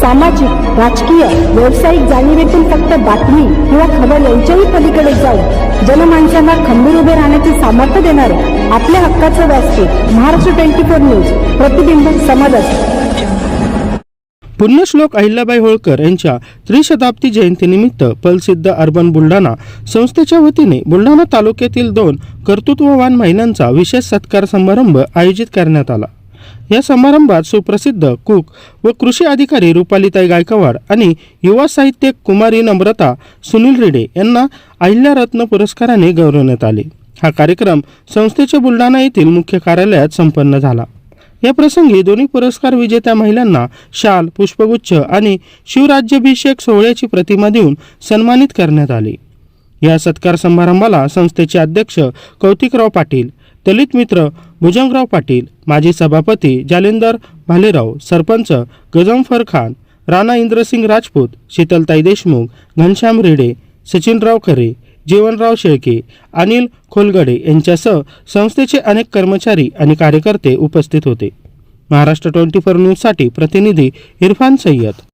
सामाजिक राजकीय व्यावसायिक जाणीवेतून फक्त बातमी किंवा खबर यांच्याही पलीकडे जाऊन जनमानसांना खंबीर उभे राहण्याचे सामर्थ्य देणारे आपल्या हक्काचं व्यासपीठ महाराष्ट्र ट्वेंटी फोर न्यूज प्रतिबिंब समाजाचे. पुण्यश्लोक अहिल्याबाई होळकर यांच्या त्रिशताब्दी जयंतीनिमित्त पलसिद्ध अर्बन बुलढाणा संस्थेच्या वतीने बुलढाणा तालुक्यातील दोन कर्तृत्ववान महिलांचा विशेष सत्कार समारंभ आयोजित करण्यात आला. या समारंभात सुप्रसिद्ध कुक व कृषी अधिकारी रुपालीताई गायकवाड आणि युवा साहित्यिक कुमारी नम्रता सुनील रेडे यांना अहिल्यारत्न पुरस्काराने गौरवण्यात आले. हा कार्यक्रम संस्थेच्या बुलढाणा येथील मुख्य कार्यालयात संपन्न झाला. या प्रसंगी दोन्ही पुरस्कार विजेत्या महिलांना शाल पुष्पगुच्छ आणि शिवराज्याभिषेक सोहळ्याची प्रतिमा देऊन सन्मानित करण्यात आले. या सत्कार समारंभाला संस्थेचे अध्यक्ष कौतिकराव पाटील दलित मित्र भुजंगराव पाटील माजी सभापती जालिंदर भालेराव सरपंच गजमफर खान राणा इंद्रसिंग राजपूत शीतलताई देशमुख घनश्याम रेडे सचिनराव खरे जीवनराव शेळके अनिल खोलगडे यांच्यासह संस्थेचे अनेक कर्मचारी आणि कार्यकर्ते उपस्थित होते. महाराष्ट्र ट्वेंटी फोर न्यूजसाठी प्रतिनिधी इरफान सय्यद.